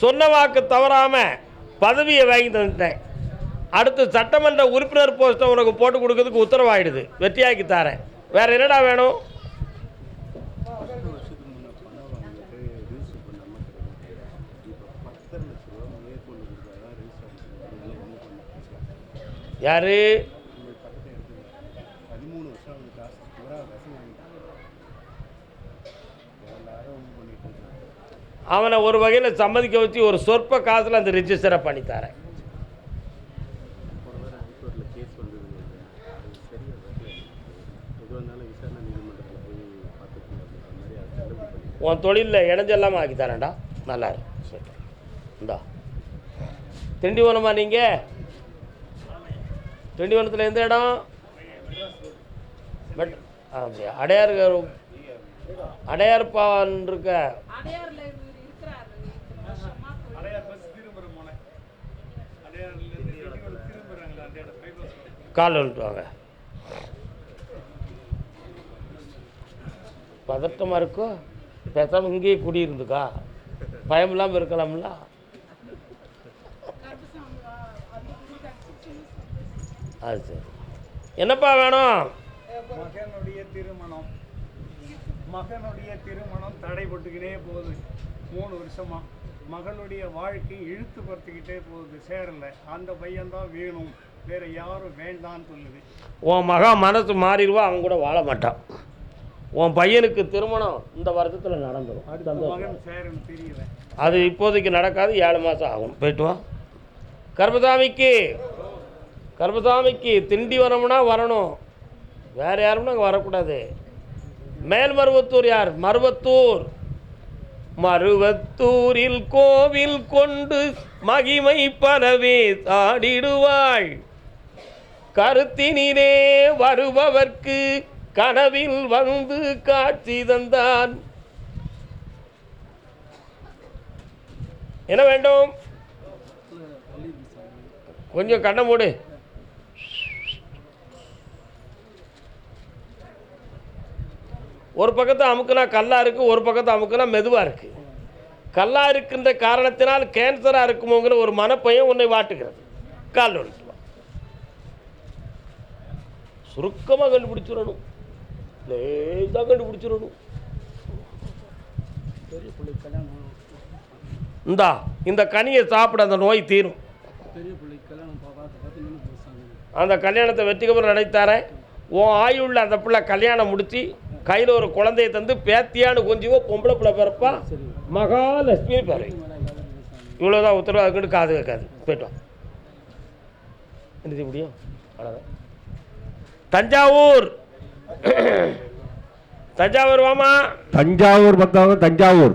சொன்ன வாக்கு தவறாமல் பதவியை வாங்கி தந்துட்டேன் அடுத்து சட்டமன்ற உறுப்பினர் போஸ்ட்டை உனக்கு போட்டு கொடுக்கறதுக்கு உத்தரவாயிடுது. வெற்றியாக்கி தரேன். வேற என்னடா வேணும்? யார் வருஷத்துக்கு முன்னே பணம் வாங்கிட்டு ரிஜிஸ்டர் பண்ணாமல் கிடையாது இப்போ பத்தரை லட்ச ரூபா மேற்கொண்டு கொடுத்தா தான் ரிஜிஸ்டர் ஒன்றும் பண்ண யாரு இந்த பக்கத்தை எடுத்துங்க பதிமூணு வருஷம் ஆகுது காசு பூரா காசு வாங்கிட்டாங்க எல்லாரும் ஒன்றும் பண்ணிட்டு இருக்காங்க அவனை ஒரு வகையில் சம்மதிக்க வச்சு ஒரு சொற்ப காசில் அந்த ரிஜிஸ்டரை பண்ணி தரேன். போன வாரம் ஹைகோர்ட்டில் கேஸ் வந்தது. அது சரியாக வரல. எது வந்தாலும் விசாரணை நீதிமன்றத்தில் போய் பார்த்துக்கணும் அப்படின்ற மாதிரி அதை தள்ளுபடி பண்ணி உன் தொழிலில் இணைஞ்செல்லாமல் ஆக்கி தரேன்டா. நல்லா இருக்கு சரி. இந்தா. திண்டிவனமா நீங்கள் திண்டிவனத்தில் எந்த இடம்? பட் அப்படியா? அடையார் அடையார் பாவன் இருக்க. கால் வந்துட்டுவாங்க பதட்டமாக இருக்கோ? பேசாமல் இங்கேயே குடியிருந்துக்கா பயம் இல்லாமல் இருக்கலாம்ல. அது சரி. என்னப்பா வேணும்? மகனுடைய திருமணம். மகனுடைய திருமணம் தடைபட்டுக்கிட்டே போகுது. மூணு வருஷமா. மகளுடைய வாழ்க்கை இழுத்து படுத்திக்கிட்டே போகுது. சேரலை. அந்த பையன்தான் வேணும். வேற யாரும் வேண்டான்னு சொல்லுது. உன் மகன் மனசு மாறிடுவா அவன் கூட வாழ மாட்டான். உன் பையனுக்கு திருமணம் இந்த வருஷத்தில் நடந்துடும் சந்தோஷம். அது இப்போதைக்கு நடக்காது ஏழு மாதம் ஆகும். போயிட்டு வா. கர்மசாமிக்கு கர்மசாமிக்கு திண்டி வரணும்னா வரணும். வேறு யாரும்னா அங்கே வரக்கூடாது. மேல் மருவத்தூர் யார்? மருவத்தூர். மருவத்தூரில் கோவில் கொண்டு மகிமை பலவே தாடிடுவாள் கருத்தினிலே வருபவர்க்கு கனவில் வந்து காட்சி தந்தான். என்ன வேண்டும்? கொஞ்சம் கண்ணை மூடு. ஒரு பக்கத்தை அமுக்குனா கல்லா இருக்கு ஒரு பக்கத்தை அமுக்குனா மெதுவா இருக்கு. கல்லா இருக்கின்ற காரணத்தினால் கேன்சரா இருக்குமோங்கிற ஒரு மனப்பையும் உன்னை வாட்டுகிறது. கால் ஒன்று சுருக்கமாக கண்டுபிடிச்சிடணும். லேசாக கண்டுபிடிச்சிடணும். இந்தா இந்த கனியை சாப்பிட அந்த நோய் தீரும். அந்த கல்யாணத்தை வெற்றிகரம் நினைத்தாரேன் உன் ஆயுள்ள அந்த பிள்ளை கல்யாணம் முடிச்சு கையில் ஒரு குழந்தைய தந்து பேத்தியான்னு கொஞ்சமோ பொம்பளை பிள்ளை பிறப்பா? மகாலட்சுமி பிறகு. இவ்வளோதான் உத்தரவு காது கேட்காது. போயிட்டோம் என்ன செய்ய முடியும்? அவ்வளோதான் தஞ்சாவூர். தஞ்சாவூர் வாமா. தஞ்சாவூர் பக்கம் தஞ்சாவூர்.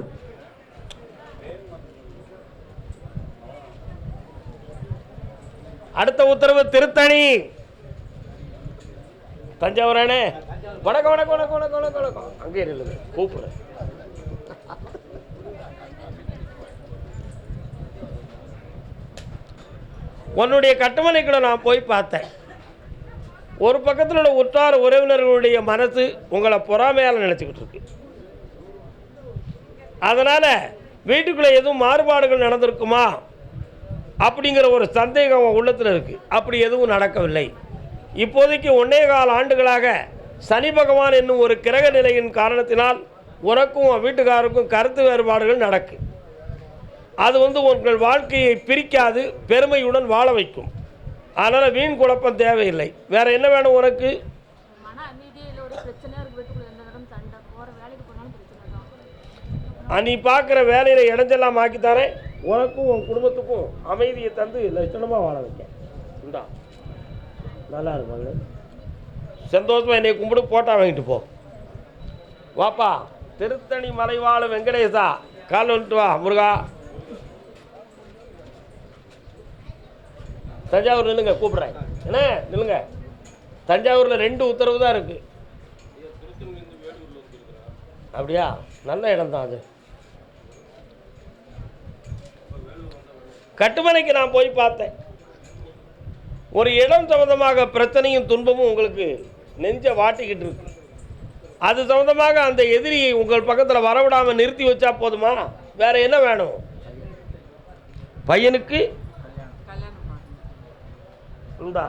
அடுத்த உத்தரவு திருத்தணி. தஞ்சாவூர் அண்ணே. வணக்கம் வணக்கம் வணக்கம் வணக்கம் வணக்கம் வணக்கம். அங்கே நில்லுங்க கூப்பிடுறேன். உன்னுடைய கட்டுமனைக்குள்ள நான் போய் பார்த்தேன். ஒரு பக்கத்தில் உள்ள உற்றார் உறவினர்களுடைய மனசு உங்களை பொறாமையால் நினச்சிக்கிட்டு இருக்கு. அதனால் வீட்டுக்குள்ளே எதுவும் மாறுபாடுகள் நடந்திருக்குமா? அப்படிங்கிற ஒரு சந்தேகம் உன் உள்ளத்தில் இருக்குது அப்படி எதுவும் நடக்கவில்லை. இப்போதைக்கு ஒன்றே கால ஆண்டுகளாக சனி பகவான் என்னும் ஒரு கிரக நிலையின் காரணத்தினால் உனக்கும் உன் வீட்டுக்காருக்கும் கருத்து வேறுபாடுகள் நடக்கு. அது வந்து உங்கள் வாழ்க்கையை பிரிக்காது பெருமையுடன் வாழ வைக்கும். அதனால் வீண் குழப்பம் தேவையில்லை. வேற என்ன வேணும் உனக்கு? நீ பார்க்குற வேலையில் இடைஞ்செல்லாம் ஆக்கி தரேன். உனக்கும் உன் குடும்பத்துக்கும் அமைதியை தந்து லட்சணமாக வாழ வைக்க இந்தா. நல்லா இருப்பாங்க சந்தோஷமா என்னை கும்பிடு போட்டா வாங்கிட்டு போ. வாப்பா. திருத்தணி மலைவாழ வெங்கடேசா. கால் வந்துட்டு வா முருகா. தஞ்சாவூர் நில்லுங்க கூப்பிட்றேன். என்ன? நில்லுங்க. தஞ்சாவூரில் ரெண்டு உத்தரவு தான் இருக்குது அப்படியா? நல்ல இடம் தான் அது. கட்டுமனைக்கு நான் போய் பார்த்தேன். ஒரு இடம் சம்மந்தமாக பிரச்சனையும் துன்பமும் உங்களுக்கு நெஞ்ச வாட்டிக்கிட்டு இருக்கு. அது சம்மந்தமாக அந்த எதிரியை உங்கள் பக்கத்தில் வரவிடாமல் நிறுத்தி வச்சா போதுமா? வேற என்ன வேணும்? பையனுக்கு இந்தா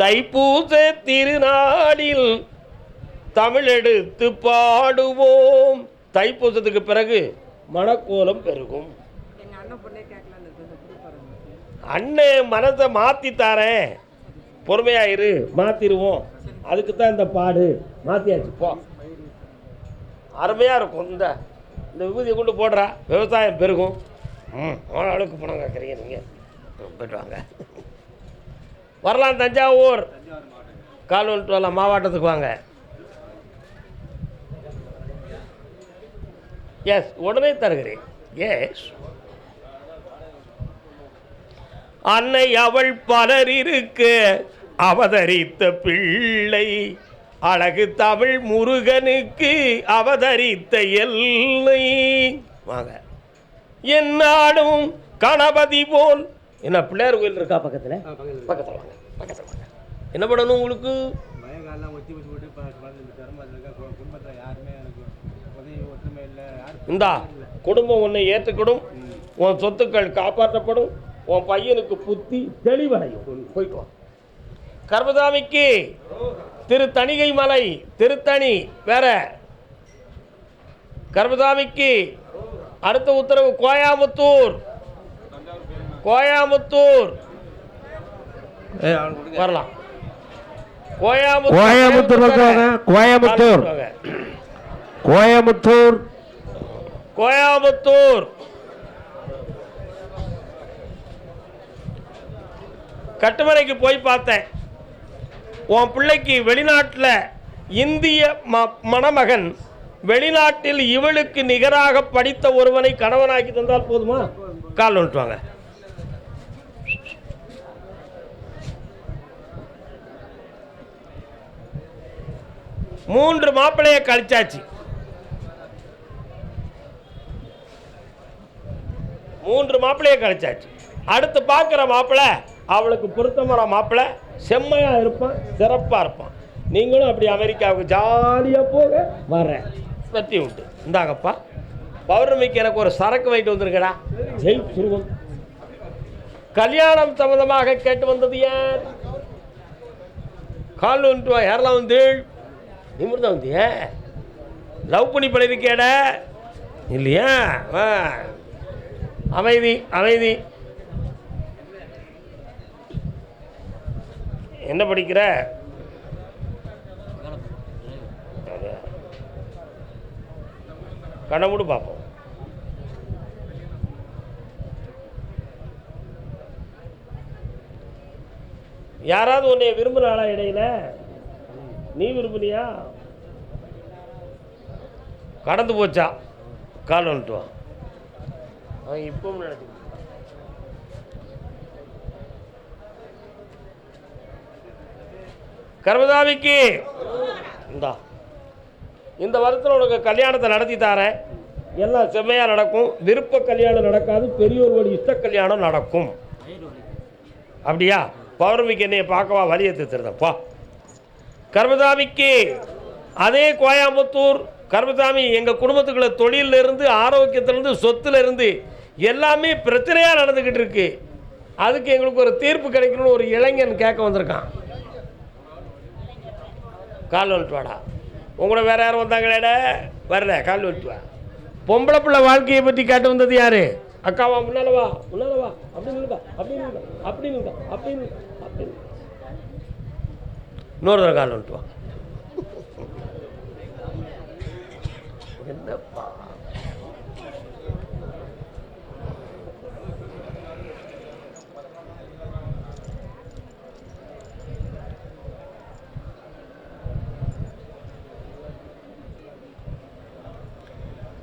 தைப்பூச திருநாளில் தமிழெடுத்து பாடுவோம். தைப்பூசத்துக்கு பிறகு மணக்கோலம் பெருகும். அண்ணன் மனசை மாத்தி தாரேன். பொறுமையா இரு மாத்திருவோம். அதுக்கு தான் இந்த பாடு. மாத்தியாச்சு போ. அருமையா இருக்கும். இந்த இந்த விபூதியை கொண்டு போடுறா. விவசாயம் பெருகும். ம் அளவுக்கு பணம் கேட்குறீங்க நீங்கள் போயிட்டு வாங்க வரலாம் தஞ்சாவூர். கால்வல் வந்துட்டு வரலாம் மாவட்டத்துக்கு வாங்க. எஸ் உடனே தருகிறேன். எஸ் அன்னை அவள் பலர் இருக்கு. அவதரித்த பிள்ளை. அழகு தமிழ் முருகனுக்கு அவதரித்த எல்லை. வாங்க. என்னாடும் கணபதி போல் என்ன பிள்ளையார் கோயில் இருக்கா பக்கத்தில்? பக்கத்தில். வாங்க பக்கத்தில் வாங்க. என்ன பண்ணணும் உங்களுக்கு? இந்த குடும்பம் உன்னை ஏற்றுக்கிடும் உன் சொத்துக்கள் காப்பாற்றப்படும் உன் பையனுக்கு புத்தி தெளிவடையும். போயிட்டு கர்மசாமிக்கு திரு தணிகை மலை திருத்தணி வேற. கர்மசாமிக்கு அடுத்த உத்தரவு கோயாமுத்தூர். கோயாமுத்தூர் வரலாம். கோயாமுத்தூர் கோயம்புத்தூர் கோயம்புத்தூர் வாங்க. கோயம்புத்தூர். கோயம்புத்தூர். கட்டுமனைக்கு போய் பார்த்தேன். உன் பிள்ளைக்கு வெளிநாட்டில் இந்திய ம மணமகன் வெளிநாட்டில் இவளுக்கு நிகராக படித்த ஒருவனை கணவனாக்கி தந்தால் போதுமா? கால் வந்துட்டு மூன்று மாப்பிள்ளைய கழிச்சாச்சு. மூன்று மாப்பிள்ளைய கழிச்சாச்சு. அடுத்து பார்க்குற மாப்பிள்ளை அவளுக்கு பொருத்தமான மாப்பிள்ளை செம்மையாக இருப்பான் சிறப்பாக இருப்பான். நீங்களும் அப்படி அமெரிக்காவுக்கு ஜாலியாக போக வரேன் வெட்டி விட்டு. இந்தாங்கப்பா. பௌர்ணமிக்கு எனக்கு ஒரு சரக்கு வாங்கிட்டு வந்திருக்கடா. ஜெய் சுருவம் கல்யாணம் சம்பந்தமாக கேட்டு வந்தது யார்? கால் ஒன்று ஏர்லாம் வந்து நிமிர்ந்து வந்திய? லவ் பண்ணி பழகிருக்கேட இல்லையா? அமைதி அமைதி. என்ன படிக்கிற? கண்ணை பார்ப்போம் யாராவது உன்னை விரும்புகிறாளா இடையில? நீ விரும்புனியா? கடந்து போச்சா? கால் வந்துட்டு வா. அவன் இப்பவும் நினைச்சு கர்மதாமிக்கு இந்தா. இந்த வருஷத்தில் உனக்கு கல்யாணத்தை நடத்தி தரேன். எல்லாம் செம்மையாக நடக்கும். விருப்ப கல்யாணம் நடக்காது. பெரியோர் வழி இஷ்ட கல்யாணம் நடக்கும். அப்படியா? பௌர்ணமிக்கு என்னைய பார்க்கவா? வலியை திருத்தப்பா கர்மதாமிக்கு அதே கோயம்புத்தூர் கர்மசாமி எங்கள் குடும்பத்துக்குள்ள தொழிலிருந்து இருந்து ஆரோக்கியத்திலேருந்து சொத்துலேருந்து எல்லாமே பிரச்சனையாக நடந்துக்கிட்டு இருக்கு. அதுக்கு எங்களுக்கு ஒரு தீர்ப்பு கிடைக்கணும்னு ஒரு இளைஞன் கேட்க வந்திருக்கான். கால் வந்துட்டு வாடா. உங்களோட வேற யாரும் வந்தாங்களேட? வரல கால் வந்துட்டு வா. பொம்பளை பிள்ளை வாழ்க்கையை பற்றி கேட்டு வந்தது யாரு? அக்காவா முன்னாலவா முன்னாலவா அப்படின்னு அப்படின்னு அப்படின்னு அப்படின்னு இன்னொரு தடவை கால் வந்துட்டு வா. என்னப்பா?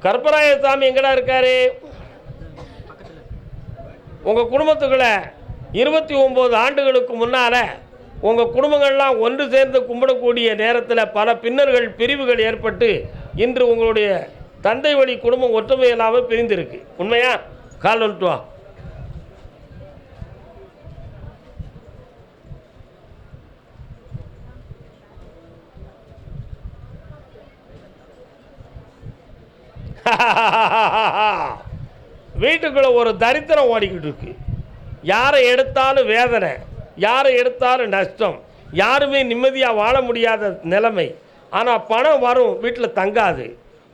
கற்பராய சாமி எங்கடா இருக்காரு? உங்கள் குடும்பத்துக்குள்ள இருபத்தி ஒம்பது ஆண்டுகளுக்கு முன்னால் உங்கள் குடும்பங்கள்லாம் ஒன்று சேர்ந்து கும்பிடக்கூடிய நேரத்தில் பல பின்னர்கள் பிரிவுகள் ஏற்பட்டு இன்று உங்களுடைய தந்தை வழி குடும்பம் ஒற்றுமை இல்லாமல் பிரிந்திருக்கு. உண்மையா? கால் வந்துட்டு வா வீட்டுக்குள்ளே ஒரு தரித்திரம் ஓடிக்கிட்டு இருக்கு. யாரை எடுத்தாலும் வேதனை. யாரை எடுத்தாலும் நஷ்டம். யாருமே நிம்மதியாக வாழ முடியாத நிலைமை. ஆனால் பணம் வரும் வீட்டில் தங்காது.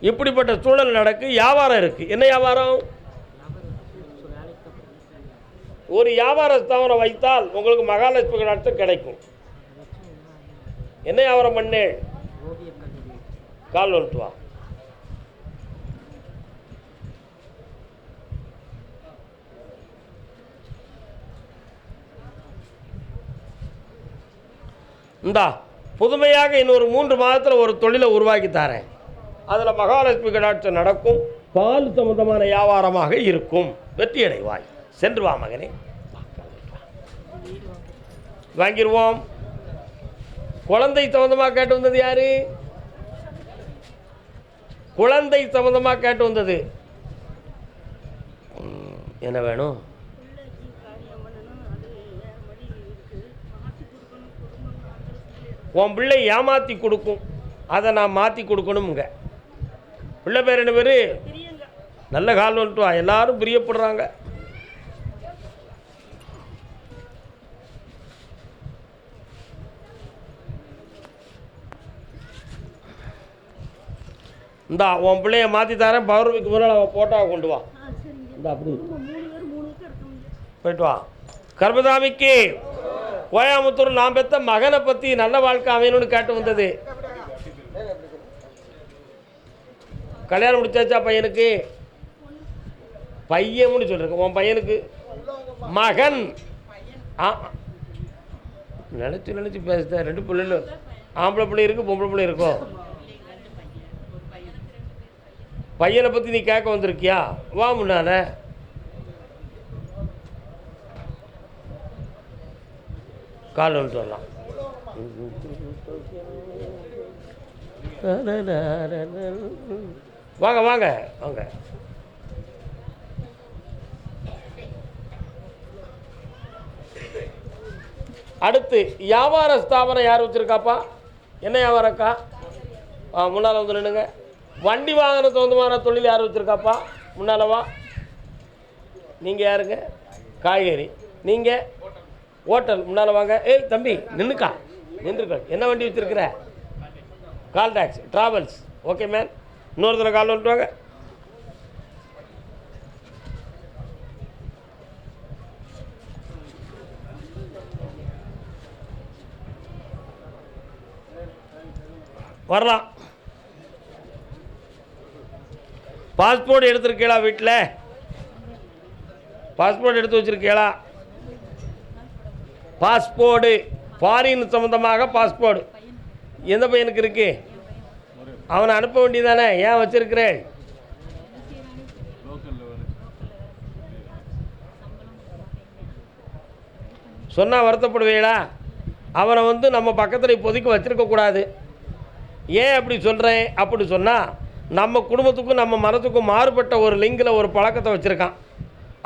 இப்படிப்பட்ட சூழல் நடக்கு வியாபாரம் இருக்குது என்ன வியாபாரம்? ஒரு வியாபார ஸ்தாபனம் வைத்தால் உங்களுக்கு மகாலட்சுமி கடாட்சம் கிடைக்கும். என்ன வியாபாரம் பண்ணு கால் வந்துட்டு வா இந்தா புதுமையாக இன்னொரு மூன்று மாதத்தில் ஒரு தொழிலை உருவாக்கி தரேன். அதில் மகாலட்சுமி கடாட்சம் நடக்கும் பால் சம்பந்தமான வியாபாரமாக இருக்கும். வெற்றி அடைவாய் சென்று வா மகனே. வாங்கிடுவோம் குழந்தை சம்பந்தமாக கேட்டு வந்தது யாரு? குழந்தை சம்பந்தமாக கேட்டு வந்தது. என்ன வேணும்? உன் பிள்ளை ஏமாற்றி கொடுக்கும். அதை நான் மாற்றி கொடுக்கணுமுங்க. பிள்ளை பேர் என்ன பேர்? நல்ல கால் வந்துட்டு. வா எல்லாரும் பிரியப்படுறாங்க. இந்தா உன் பிள்ளைய மாற்றி தரேன். பௌர்ணமிக்கு முன்னால் அவன் போட்டோவை கொண்டு வா. இந்த அப்படி போயிட்டு வா. கர்மதாமிக்கு கோயாமுத்தூர் நான் பெத்த மகனை பற்றி நல்ல வாழ்க்கை அமையணும்னு கேட்டு வந்தது. கல்யாணம் முடிச்சாச்சா பையனுக்கு? பையன் சொல்லிருக்க உன் பையனுக்கு? மகன். ஆ. நினச்சி நினச்சி பேசுத. ரெண்டு பிள்ளைகளும் ஆம்பளை பிள்ளை இருக்கு பொம்பளை பிள்ளை இருக்கும் பையனை பற்றி நீ கேட்க வந்திருக்கியா? வா முன்னால. கால் வந்துட்டு வரலாம் வாங்க வாங்க வாங்க. அடுத்து வியாபார ஸ்தாபனம் யார் வச்சுருக்காப்பா? என்ன வியாபாரக்கா ஆ முன்னால் வந்து நின்னுங்க வண்டி வாகன சொந்தமான தொழில் யார் வச்சுருக்காப்பா? முன்னாலவா நீங்கள் யாருங்க? காய்கறி. நீங்கள் ஓட்டல் முன்னால் வாங்க. ஏய் தம்பி நின்றுக்கா நின்றுக்கா. என்ன வண்டி வச்சுருக்கிற? Call taxi travels okay man இன்னொருத்தர call வந்துட்டு வாங்க. வரலாம். பாஸ்போர்ட் எடுத்துருக்கீங்களா வீட்டில்? பாஸ்போர்ட் எடுத்து வச்சுருக்கீங்களா? பாஸ்போர்டு ஃபாரின் சம்மந்தமாக பாஸ்போர்டு. எந்த பையனுக்கு இருக்கு? அவனை அனுப்ப வேண்டியதானே ஏன் வச்சிருக்கிறேன்? சொன்னால் வருத்தப்படுவீங்களா? அவனை வந்து நம்ம பக்கத்தில் இப்போதைக்கு வச்சிருக்கக்கூடாது ஏன் அப்படி சொல்கிறேன் அப்படி சொன்னால் நம்ம குடும்பத்துக்கும் நம்ம மனத்துக்கும் மாறுபட்ட ஒரு லிங்கில் ஒரு பழக்கத்தை வச்சுருக்கான்.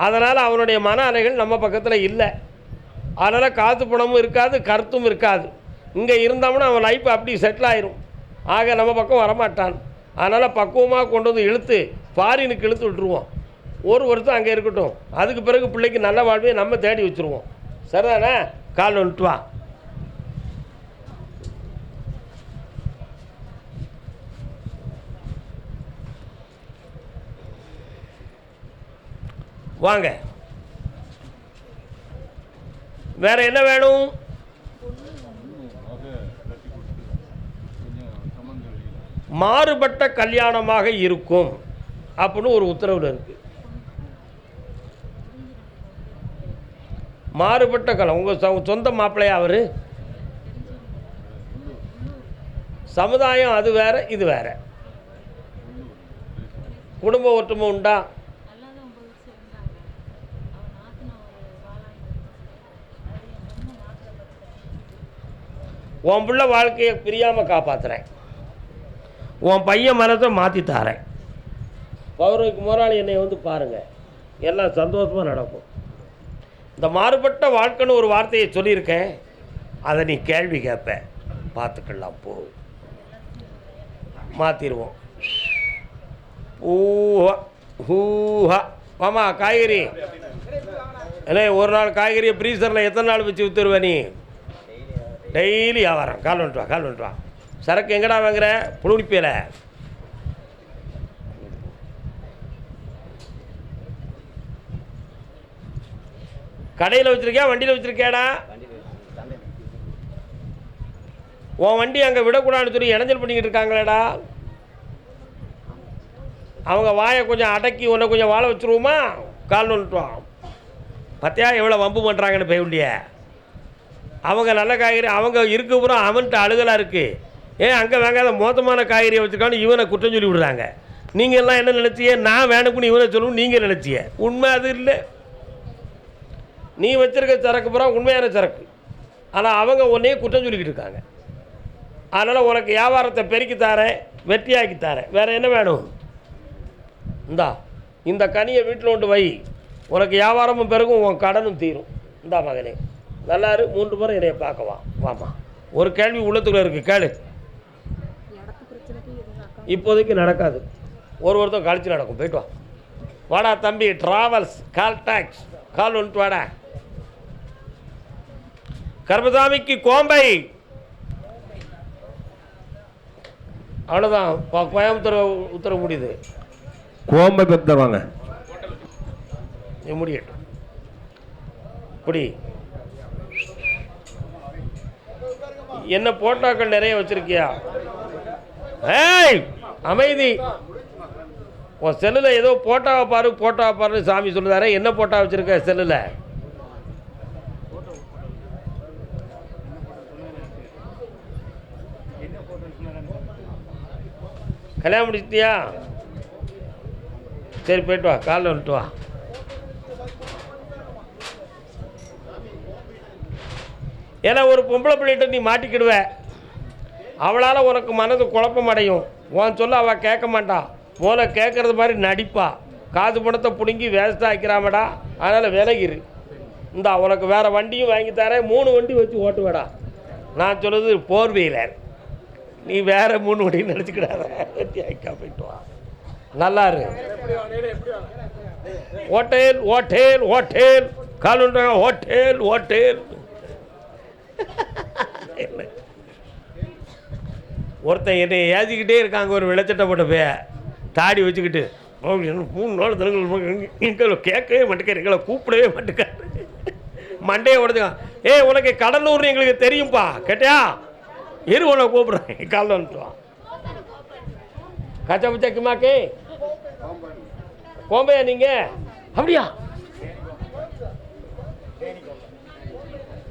அதனால் அவனுடைய மன அலைகள் நம்ம பக்கத்தில் இல்லை. அதனால் காத்து பணமும் இருக்காது கருத்தும் இருக்காது. இங்கே இருந்தோம்னா அவன் லைஃப் அப்படி செட்டில் ஆயிரும். ஆக நம்ம பக்கம் வரமாட்டான். அதனால் பக்குவமாக கொண்டு வந்து இழுத்து ஃபாரினுக்கு இழுத்து விட்டுருவோம். ஒரு வருஷம் அங்கே இருக்கட்டும். அதுக்கு பிறகு பிள்ளைக்கு நல்ல வாழ்வையை நம்ம தேடி வச்சுருவோம். சரிதானே? கால் வந்துட்டு வா. வாங்க. வேற என்ன வேணும்? மாறுபட்ட கல்யாணமாக இருக்கும் அப்படின்னு ஒரு உத்தரவில் இருக்கு. மாறுபட்ட கலம் உங்கள் சொந்த மாப்பிள்ளையா அவர்? சமுதாயம் அது வேற இது வேற. குடும்ப ஒற்றுமை உண்டா அல்லாத ஒன்பது வருஷம் இருந்தாங்க அவன் நாத்தின ஒரு வாழாங்க அது என் சொந்த மாத்திரை பத்து உன் பிள்ளை வாழ்க்கையை பிரியாமல் காப்பாற்றுறேன் உன் பையன் மனத்தை மாற்றி தாரேன். பௌர்ணமிக்கு முதலாளி என்னை வந்து பாருங்கள் எல்லாம் சந்தோஷமாக நடக்கும். இந்த மாறுபட்ட வாழ்க்கைன்னு ஒரு வார்த்தையை சொல்லியிருக்கேன். அதை நீ கேள்வி கேட்ப. பார்த்துக்கலாம் போ. மாற்றிடுவோம் ஊஹா ஹூஹா. வாமா காய்கறி. அண்ணே ஒரு நாள் காய்கறியை ஃப்ரீசரில் எத்தனை நாள் வச்சு விற்றுருவ நீ? டெய்லி வியாபாரம். கால் வந்துட்டு வா கால் வந்துட்டு வா சரக்கு எங்கடா வாங்குற? புழுடிப்பையில் கடையில் வச்சுருக்கியா? வண்டியில் வச்சுருக்கியாடா? உன் வண்டி அங்கே விடக்கூடாதுன்னு சொல்லி இடைஞ்சல் பண்ணிக்கிட்டு இருக்காங்களேடா. அவங்க வாயை கொஞ்சம் அடக்கி உன்னை கொஞ்சம் வாழ வச்சுருவோமா? கால் வந்துட்டோம் பார்த்தியா எவ்வளோ வம்பு பண்ணுறாங்கன்னு பயவுண்டிய அவங்க நல்ல காய்கறி அவங்க இருக்க பூரா அவன்கிட்ட அழுகலாக இருக்குது ஏன் அங்கே வாங்காத மோசமான காய்கறியை வச்சுருக்கான்னு இவனை குற்றம் சொல்லி விடுறாங்க. நீங்கள் எல்லாம் என்ன நினச்சிய நான் வேணுக்குன்னு இவனை சொல்லணும் நீங்கள் நினச்சிய உண்மை அது இல்லை. நீ வச்சிருக்க சரக்கு பூரா உண்மையான சரக்கு. ஆனால் அவங்க உன்னையே குற்றம் சொல்லிக்கிட்டு இருக்காங்க. அதனால் உனக்கு வியாபாரத்தை பெருக்கி தாரேன் வெற்றியாக்கி தாரேன். வேறு என்ன வேணும்? இந்தா இந்த கனியை வீட்டில் கொண்டு வை உனக்கு வியாபாரமும் பெருகும் உன் கடனும் தீரும். இந்தா மகனே. நல்லா இரு மூன்று முறை என்னைய பார்க்கவா வாமா ஒரு கேள்வி உள்ளத்துக்குள்ள இருக்குது கேளு. இப்போதைக்கு நடக்காது. ஒரு ஒருத்தர் கழிச்சு நடக்கும் போயிட்டு வா. வாடா தம்பி ட்ராவல்ஸ் கால் டாக்ஸ் கால் வந்துட்டு வாடா. கர்மசாமிக்கு கோம்பை. அவ்வளோதான் கோயம்புத்தூர் உத்தரவு முடியுது. கோம்பை பக்தர் வாங்க நீ முடியட்டும். இப்படி என்ன போட்டோக்கள் நிறைய வச்சிருக்கியா? ஏய்! அமைதி. உன் செல்லில் ஏதோ போட்டோவை பாரு போட்டோவை பாருன்னு சாமி சொல்லுதாரே என்ன போட்டோ வச்சிருக்க செல்லில்? கல்யாணம் முடிச்சிட்டியா? சரி போயிட்டு வா காலைல வந்துட்டு வா. ஏன்னா ஒரு பொம்பளை பிள்ளைகிட்ட நீ மாட்டிக்கிடுவ. அவளால் உனக்கு மனது குழப்பம் அடையும் உன் சொல்ல அவள் கேட்க மாட்டான் போல கேட்குறது மாதிரி நடிப்பா. காசு பணத்தை பிடுங்கி வேஸ்ட்டாக ஆக்கிறாமடா அதனால் விலகிரு. இந்தா உனக்கு வேறு வண்டியும் வாங்கி தரேன். மூணு வண்டி வச்சு ஓட்டுவேடா. நான் சொல்லுது ஃபோர் வீலர் நீ வேறு மூணு வண்டி நினச்சிக்கிடாத. போயிட்டு வா. நல்லா இரு. ஹோட்டல் ஹோட்டேல் ஹோட்டல் காலுன்றாங்க ஹோட்டல் ஹோட்டேல் ஒருத்தன் என்னை ஏசிக்கிட்டே இருக்காங்க ஒரு விளைச்சட்டை போட்ட பே தாடி வச்சுக்கிட்டு "ஓ, என்ன மூணு நாள் தினங்கள் எங்களை கேட்கவே மாட்டேக்காரு எங்களை கூப்பிடவே மாட்டேக்காரு மண்டையை உடச்சுக்கான் ஏய் உனக்கு கடலூர்னு எங்களுக்கு தெரியும்ப்பா கேட்டியா? இரு உன்னை கூப்பிட்றேன். காலைல வந்துட்டுவான் கச்சா பச்சா கிமாக்கே கோம்பையா நீங்கள் அப்படியா?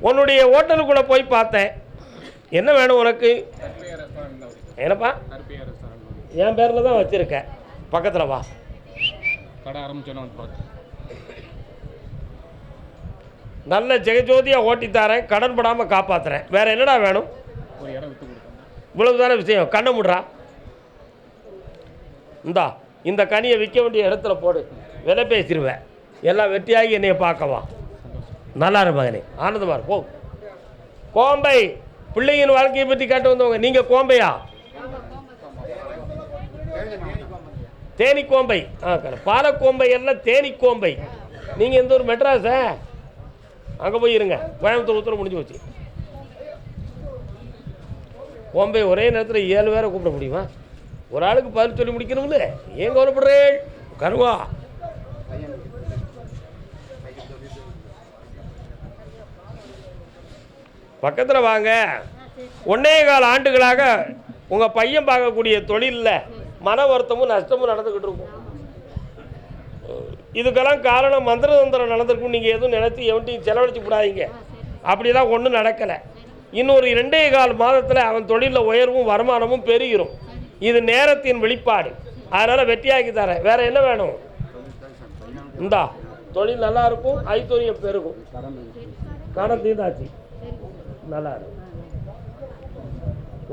உன்னுடைய ஹோட்டலுக்குள்ளே போய் பார்த்தேன். என்ன வேணும் உனக்கு? என்னப்பா? என் பேரில் தான் வச்சுருக்கேன். பக்கத்தில் வா. கடை ஆரம்பிச்சோன்னு நல்ல ஜெகஜோதியாக ஓட்டி தரேன். கடன் படாமல் காப்பாற்றுறேன் வேறு என்னடா வேணும்? இவ்வளவு தானே விஷயம். கண்ணை முடுறா. இந்தா இந்த கனியை விற்க வேண்டிய இடத்துல போடு. விலை பேசிடுவேன். எல்லாம் வெட்டியாகி என்னைய பார்க்கவா நல்லா இருப்பாங்கனே ஆனந்தமாக ஆனந்தமா போ. கோம்பை பிள்ளைங்கின் வாழ்க்கையை பற்றி கேட்டு வந்தவங்க நீங்கள் கோம்பையா? தேனி கோம்பை. ஆ பாலக்கோம்பை எல்லாம் தேனி கோம்பை. நீங்கள் எந்த ஒரு மெட்ராஸா? அங்கே போய் இருங்க. கோயம்புத்தூர் உத்தரவு முடிஞ்சு போச்சு. கோம்பை ஒரே நேரத்தில் ஏழு பேரை கூப்பிட முடியுமா? ஒரு ஆளுக்கு பதில் சொல்லி முடிக்கணும்ல. ஏன் கவலைப்படுறேன் கருவா. பக்கத்தில் வாங்க. ஒன்னே கால் ஆண்டுகளாக உங்கள் பையன் பார்க்கக்கூடிய தொழிலில் மன வருத்தமும் நஷ்டமும் நடந்துக்கிட்டு இருக்கும். இதுக்கெல்லாம் காரணம் மந்திர தந்திரம் நடந்திருக்கும் நீங்கள் எதுவும் நினைச்சு எவன்ட்டையும் செலவழிச்சு விடாதீங்க. அப்படிலாம் ஒன்றும் நடக்கலை. இன்னொரு இரண்டே கால் மாதத்தில் அவன் தொழிலில் உயர்வும் வருமானமும் பெருகிரும். இது நேரத்தின் வெளிப்பாடு. அதனால் வெட்டியாக்கி தரேன். வேற என்ன வேணும்? இந்தா தொழில் நல்லா இருக்கும் ஐத்தொழியம் பெருகும். கடன் தீர்ந்தாச்சு. நல்லா இருக்கும்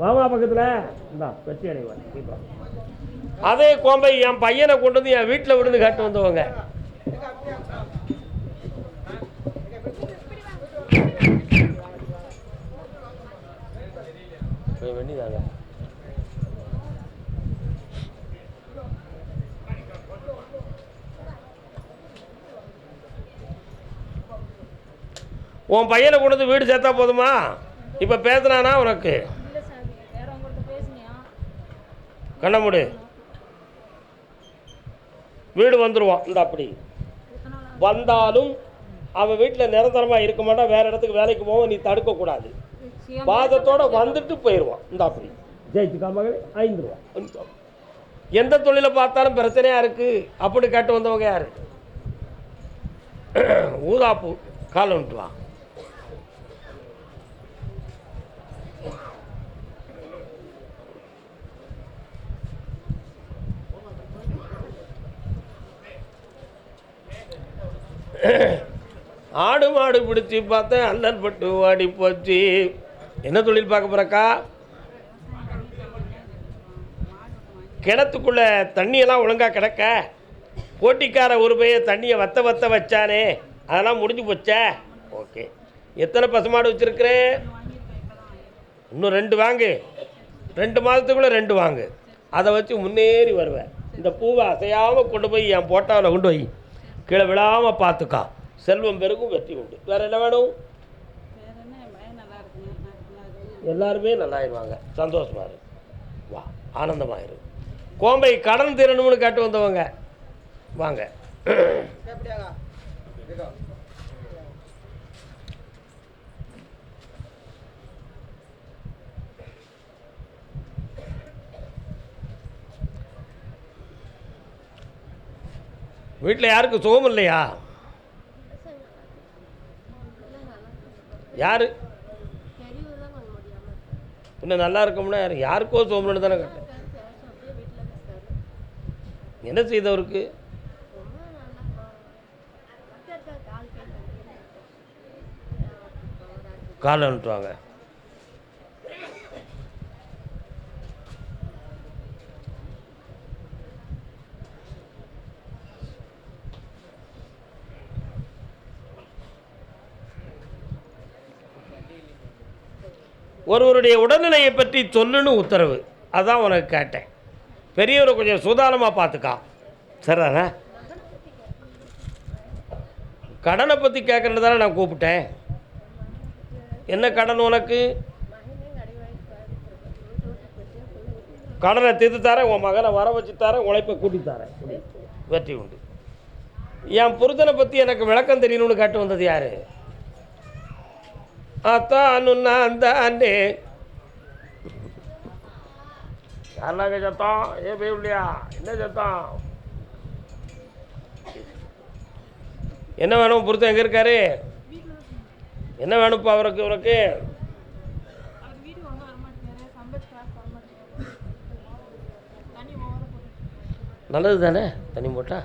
வாமா பக்கத்தில். இந்தா வெற்றி அடைவார் இப்போ அதே கோம்பை என் பையனை கொண்டு வந்து என் வீட்டில் விழுந்து காட்டு வந்தவங்க. வெண்ணிதாங்க உன் பையனை கொண்டு வந்து வீடு சேர்த்தா போதுமா? இப்போ பேசுனானா உனக்கு? இல்லை சாமி வேற உங்கள்கிட்ட பேசுனியா? கண்ண மூடு. வீடு வந்துடுவான் இந்த அப்படி. வந்தாலும் அவன் வீட்டில் நிரந்தரமாக இருக்க மாட்டான். வேற இடத்துக்கு வேலைக்கு போக நீ தடுக்கக்கூடாது பாதத்தோட வந்துட்டு போயிடுவான் இந்த அப்படி. ஜெயிச்சுக்கா மகளே ஐந்துருவான் எந்த தொழிலை பார்த்தாலும் பிரச்சனையா இருக்கு? அப்படி கேட்டு வந்தவங்க யாரு? ஊதாப்பூ காலை விட்டு ஆடு மாடு பிடிச்சி பார்த்தேன் அல்லல் பட்டு வாடி போச்சு. என்ன தொழில் பார்க்க போறக்கா கிணத்துக்குள்ள தண்ணியெல்லாம் ஒழுங்காக கிடக்க. போட்டிக்கார ஒரு பைய தண்ணியை வத்த வத்த வச்சானே. அதெல்லாம் முடிஞ்சு போச்சே. ஓகே. எத்தனை பசுமாடு வச்சுருக்கிறேன் இன்னும் ரெண்டு வாங்கு. ரெண்டு மாதத்துக்குள்ளே ரெண்டு வாங்கு. அதை வச்சு முன்னேறி வருவேன். இந்த பூவை அசையாமல் கொண்டு போய் என் போட்டாவில் கொண்டு போய். கீழே விழாமல் பார்த்துக்கா. செல்வம் பெருகும் வெற்றி உண்டு. வேறு என்ன வேணும்? எல்லாருமே நல்லாயிருவாங்க. சந்தோஷமாக இரு. வா ஆனந்தமாக இரு. கோம்பை கடன் தீரணும்னு கேட்டு வந்தவங்க. வாங்க. வீட்டில் யாருக்கும் சுகம் இல்லையா? யார்? இன்னும் நல்லா இருக்கும்னா யாரு? யாருக்கோ சோம்பலன்னு தானே கேட்டேன். என்ன செய்தவருக்கு கால் கை ஒருவருடைய உடல்நிலையை பற்றி சொல்லுன்னு உத்தரவு. அதான் உனக்கு கேட்டேன். பெரியவரை கொஞ்சம் சுதாரணமாக பார்த்துக்கா. சரிதானே? கடனை பற்றி கேட்குறது தானே நான் கூப்பிட்டேன். என்ன கடன் உனக்கு? கடனை தீர்த்து தரேன் உன் மகனை வர வச்சு தரேன் உழைப்பை கூட்டி தரேன் வெற்றி உண்டு. என் புருஷனை பற்றி எனக்கு விளக்கம் தெரியணும்னு கேட்டு வந்தது யாரு? அத்தானு நான் தானே யாருனாங்க சத்தம் ஏ இல்லையா என்ன சத்தம் என்ன வேணும் புருஷன் எங்கே இருக்காரு என்ன வேணும்ப்பா அவருக்கு உனக்கு நல்லது தானே தண்ணி போட்டா